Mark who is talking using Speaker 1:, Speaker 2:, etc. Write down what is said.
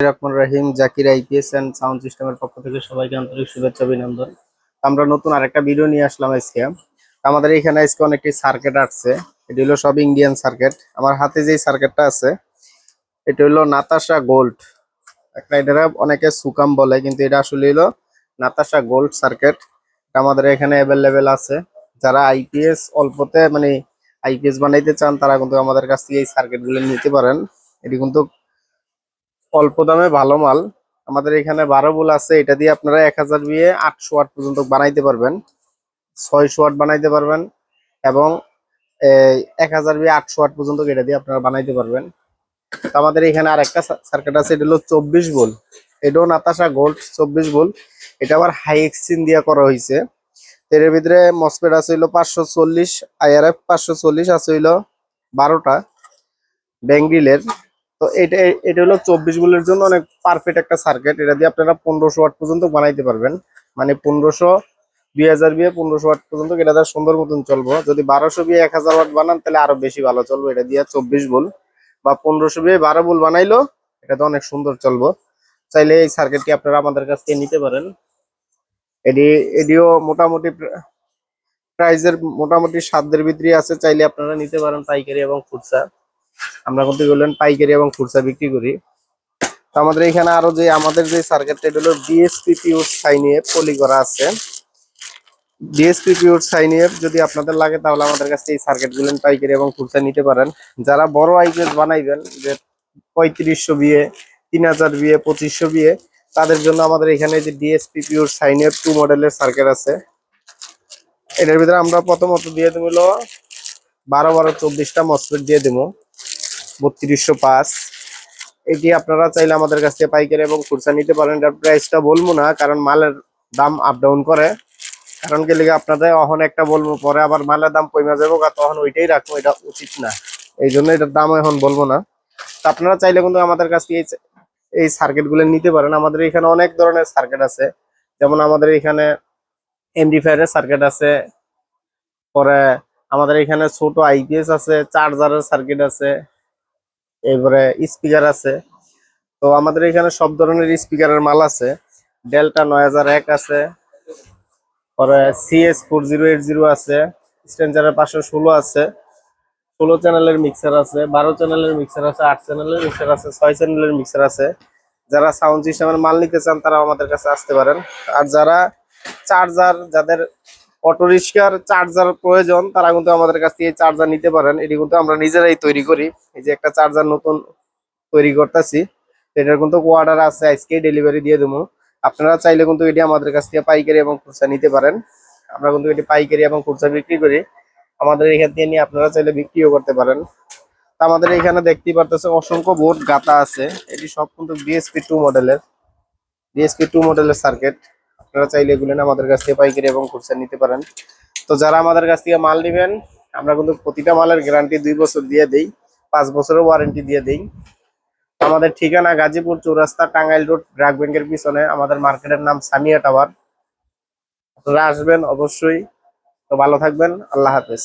Speaker 1: Rahman Rahim, Zakir IPS sound পক্ষ থেকে সবাইকে আন্তরিক শুভেচ্ছা আমরা নতুন আরেকটা নিয়ে আসলাম আমাদের এখানে আসছে। এটি সব ইন্ডিয়ান আমার হাতে আছে গোল্ড একটা অনেকে সুকাম বলে, কিন্তু এটা আসলে হলো নাতাশা গোল্ড সার্কিট আমাদের এখানে অ্যাভেলেবেল আছে। যারা আইপিএস অল্পতে মানে আইপিএস বানাইতে চান, তারা কিন্তু আমাদের কাছ থেকে এই সার্কিটগুলো নিতে পারেন। এটি কিন্তু অল্প দামে ভালো মাল। আমাদের এখানে বারো বুল আছে, এটা দিয়ে আপনারা এক হাজার বিয়ে আটশো ওয়াট পর্যন্ত বানাইতে পারবেন। ছয়শো ওয়াট বানাইতে পারবেন এবং এক হাজার বিয়ে আটশো ওয়াট পর্যন্ত এটা দিয়ে আপনারা বানাইতে পারবেন। আমাদের এখানে আর একটা সার্কিট আছে, এটা হলো চব্বিশ বোল। এটাও নাতাশা গোল্ড চব্বিশ বোল। এটা আবার হাই এক্সচিন দিয়ে করা হয়েছে এর ভিতরে মসপেট আছে হইল পাঁচশো চল্লিশ আইআরএফ পাঁচশো চল্লিশ আছে হইল বারোটা। ব্যাঙ্গিলের তো এটা এটা হলো চব্বিশ বোলের জন্য অনেক পারফেক্ট একটা সার্কিট এটা দিয়ে আপনারা পনেরোশো ওয়াট পর্যন্ত বানাইতে পারবেন। মানে পনেরোশো দুই হাজার বিয়ে পনেরোশো ওয়াট পর্যন্ত এটা দিয়ে সুন্দর মতন চলবো। যদি বারোশো বিয়ে এক হাজার ওয়াট বানান, তাহলে আরও বেশি ভালো চলবে। এটা দিয়ে চব্বিশ বোল বা পনেরোশো বিয়ে বারো বোল বানাইলো, এটা তো অনেক সুন্দর চলবো। চাইলে এই সার্কিটটি আপনারা আমাদের কাছ থেকে নিতে পারেন। এটি এটিও মোটামুটি প্রাইজের মোটামুটি সাধ্যের ভিতরে আছে। চাইলে আপনারা নিতে পারেন পাইকারি এবং খুচরা। আমরা কিন্তু বললেন পাইকারি এবং খুচরা বিক্রি করি। তো আমাদের এখানে আরও যে আমাদের যে সার্কিটটা এটা হলো ডিএসপি পিওর সাইনিয়ে পলি করা আছে। ডিএসপি পিওর সাইনিয়ে যদি আপনাদের লাগে তাহলে আমাদের কাছে এই সার্কিটগুলো পাইকারি এবং খুচরা নিতে পারেন। যারা বড় আইপিএস বানাইবেন, যে পঁয়ত্রিশশো বিয়ে, তিন হাজার বিয়ে, পঁচিশশো বিয়ে, তাদের জন্য আমাদের এখানে যে ডিএসপি পিওর টু মডেলের সার্কিট আছে। এটার ভিতরে আমরা প্রথমত দিয়ে দেবো বারো বারো চব্বিশটা মসফেট দিয়ে দেবো। বত্রিশশো পাঁচ। এটি আপনারা চাইলে আমাদের কাছ থেকে পাইকারি এবং খুচরা নিতে পারেন। এটার প্রাইসটা বলব না, কারণ মালের দাম আপ ডাউন করে। কারণ কি লিগে আপনাদের অহন একটা বলব, পরে আবার মালের দাম কমে যাব তখন ওইটাই রাখব, এটা উচিত না। এই জন্য এটার দাম এখন বলব না। তো আপনারা চাইলে কিন্তু আমাদের কাছ থেকে এই- এই সার্কিটগুলো নিতে পারেন। আমাদের এখানে অনেক ধরনের সার্কিট আছে। যেমন আমাদের এখানে এমডিফায়ার এর সার্কিট আছে। পরে আমাদের এখানে ছোট আইপিএস আছে চার্জারের সার্কিট আছে। এরপরে স্পিকার আছে। তো আমাদের এখানে সব ধরনের স্পিকারের মাল আছে। ডেল্টা নয় হাজার এক আছে। পরে CS four zero eight zero আছে। স্ট্রেঞ্জারের পাঁচশো ষোলো আছে। ষোলো চ্যানেলের মিক্সার আছে, বারো চ্যানেলের মিক্সার আছে, আট চ্যানেলের মিক্সার আছে, ছয় চ্যানেলের মিক্সার আছে। যারা সাউন্ড সিস্টেমের মাল নিতে চান তারা আমাদের কাছে আসতে পারেন। আর যারা চার্জার, যাদের অটো রিক্সার চার্জার প্রয়োজন, তারা কিন্তু আমাদের কাছ থেকে চার্জার নিতে পারেন। এটি কিন্তু আমরা নিজেরাই তৈরি করি। এই যে একটা চার্জার নতুন তৈরি করতেছি, এটার কিন্তু অর্ডার আছে, আজকে ডেলিভারি দিয়ে দেবো। আপনারা চাইলে কিন্তু এটি আমাদের কাছ থেকে পাইকারি এবং খুচরা নিতে পারেন। আমরা কিন্তু এটি পাইকারি এবং খুচরা বিক্রি করি। আমাদের এখান থেকে নিয়ে আপনারা চাইলে বিক্রিও করতে পারেন। তা আমাদের এখানে দেখতেই পারতেছে অসংখ্য বোর্ড, গাতা আছে। এটি সব কিন্তু বিএসপি টু মডেলের বিএসপি টু মডেলের সার্কিট আপনারা চাইলে এগুলো আমাদের কাছ থেকে পাইকারি এবং খুচরা নিতে পারেন। তো যারা আমাদের কাছ থেকে মাল নেবেন, আমরা কিন্তু প্রতিটা মালের গ্যারান্টি দুই বছর দিয়ে দেই, পাঁচ বছরের ওয়ারেন্টি দিয়ে দেই। আমাদের ঠিকানা গাজীপুর চৌরাস্তা, টাঙ্গাইল রোড ব্র্যাক ব্যাংকের পিছনে। আমাদের মার্কেটের নাম সামিয়া টাওয়ার। আপনারা আসবেন অবশ্যই। তো ভালো থাকবেন। আল্লাহ হাফেজ।